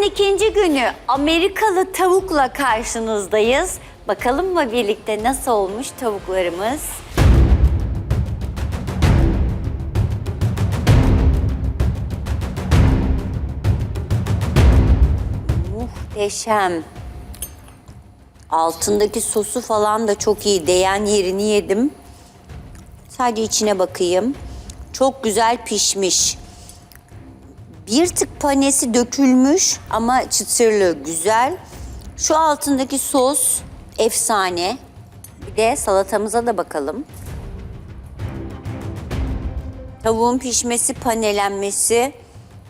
Haftanın ikinci günü Amerikalı tavukla karşınızdayız. Bakalım mı birlikte nasıl olmuş tavuklarımız? Muhteşem. Altındaki sosu falan da çok iyi. Değen yerini yedim. Sadece içine bakayım. Çok güzel pişmiş. Bir tık panesi dökülmüş ama çıtırlı güzel. Şu altındaki sos efsane. Bir de salatamıza da bakalım. Tavuğun pişmesi, panelenmesi,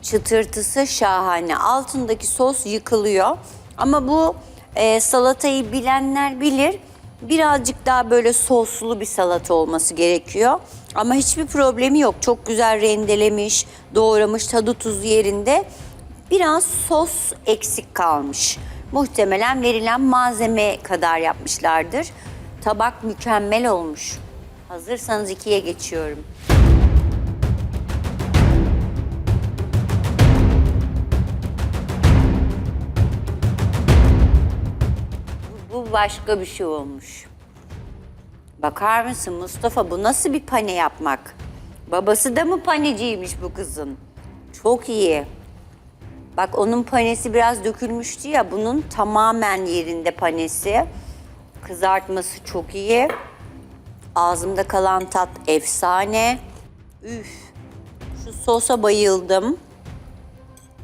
çıtırtısı şahane. Altındaki sos yıkılıyor. Ama bu e, salatayı bilenler bilir. Birazcık daha böyle soslu bir salata olması gerekiyor. Ama hiçbir problemi yok. Çok güzel rendelemiş, doğramış, tadı tuzu yerinde. Biraz sos eksik kalmış. Muhtemelen verilen malzeme kadar yapmışlardır. Tabak mükemmel olmuş. Hazırsanız ikiye geçiyorum. Bu başka bir şey olmuş. Bakar mısın Mustafa bu nasıl bir pane yapmak? Babası da mı paneciymiş bu kızın? Çok iyi. Bak onun panesi biraz dökülmüştü ya bunun tamamen yerinde panesi. Kızartması çok iyi. Ağzımda kalan tat efsane. Üf. Şu sosa bayıldım.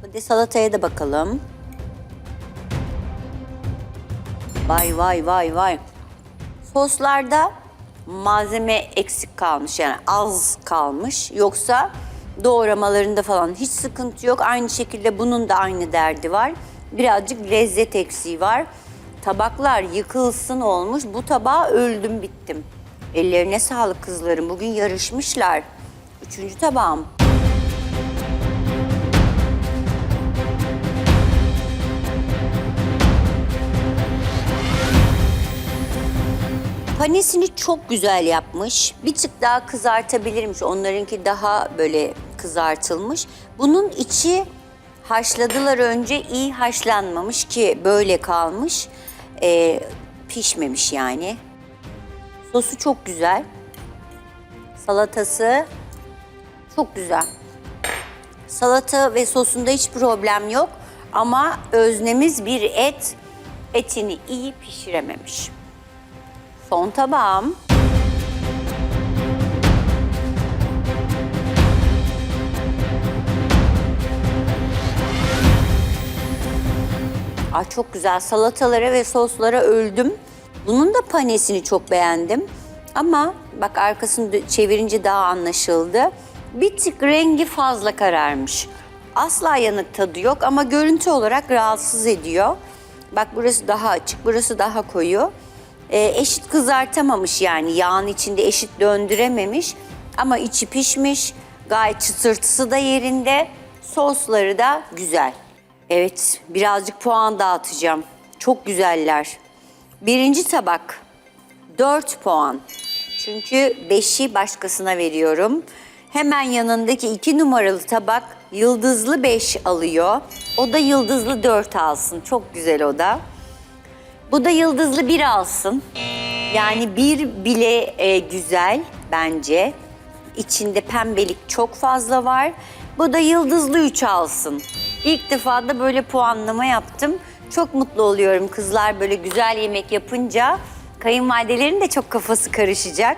Hadi salataya da bakalım. Vay vay vay vay. Soslarda malzeme eksik kalmış yani az kalmış. Yoksa doğramalarında falan hiç sıkıntı yok. Aynı şekilde bunun da aynı derdi var. Birazcık lezzet eksiği var. Tabaklar yıkılsın olmuş. Bu tabağa öldüm bittim. Ellerine sağlık kızlarım. Bugün yarışmışlar. Üçüncü tabağım. Panesini çok güzel yapmış. Bir tık daha kızartabilirmiş. Onlarınki daha böyle kızartılmış. Bunun içi haşladılar önce iyi haşlanmamış ki böyle kalmış. Ee, pişmemiş yani. Sosu çok güzel. Salatası çok güzel. Salata ve sosunda hiç problem yok. Ama öznemiz bir et. Etini iyi pişirememiş. Son tabağım. Ay çok güzel salatalara ve soslara öldüm. Bunun da panesini çok beğendim. Ama bak arkasını çevirince daha anlaşıldı. Bir tık rengi fazla kararmış. Asla yanık tadı yok ama görüntü olarak rahatsız ediyor. Bak burası daha açık, burası daha koyu. Ee, eşit kızartamamış yani yağın içinde eşit döndürememiş. Ama içi pişmiş, gayet çıtırtısı da yerinde, sosları da güzel. Evet, birazcık puan dağıtacağım. Çok güzeller. Birinci tabak 4 puan. Çünkü 5'i başkasına veriyorum. Hemen yanındaki 2 numaralı tabak yıldızlı 5 alıyor. O da yıldızlı 4 alsın. Çok güzel o da. Bu da yıldızlı bir alsın. Yani bir bile e, güzel bence. İçinde pembelik çok fazla var. Bu da yıldızlı 3 alsın. İlk defa da böyle puanlama yaptım. Çok mutlu oluyorum kızlar böyle güzel yemek yapınca. Kayınvalidelerin de çok kafası karışacak.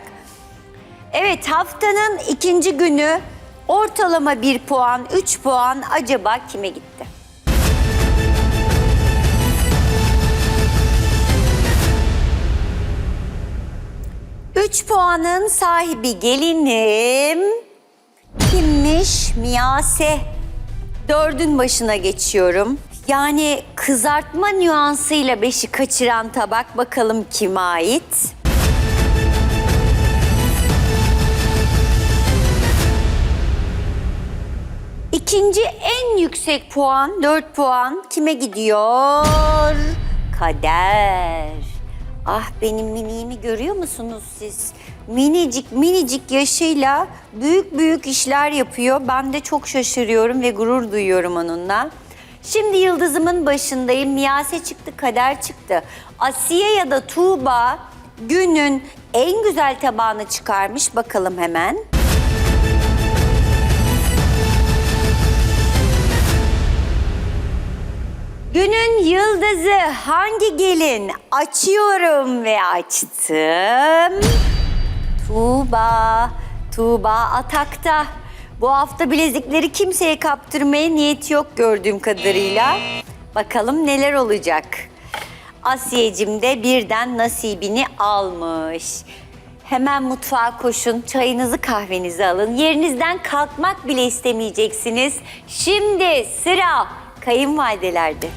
Evet haftanın ikinci günü ortalama bir puan, 3 puan acaba kime gitti? Üç puanın sahibi gelinim kimmiş? Miyase. Dördün başına geçiyorum. Yani kızartma nüansıyla beşi kaçıran tabak bakalım kime ait? İkinci en yüksek puan 4 puan kime gidiyor? Kader. Ah benim miniğimi görüyor musunuz siz? Minicik minicik yaşıyla büyük büyük işler yapıyor. Ben de çok şaşırıyorum ve gurur duyuyorum onunla. Şimdi yıldızımın başındayım. Miyase çıktı, kader çıktı. Asiye ya da Tuğba günün en güzel tabağını çıkarmış. Bakalım hemen. Günün yıldızı hangi gelin? Açıyorum ve açtım. Tuğba, Tuğba atakta. Bu hafta bilezikleri kimseye kaptırmaya niyeti yok gördüğüm kadarıyla. Bakalım neler olacak. Asiyecim de birden nasibini almış. Hemen mutfağa koşun, çayınızı kahvenizi alın. Yerinizden kalkmak bile istemeyeceksiniz. Şimdi sıra kayınvalidelerde.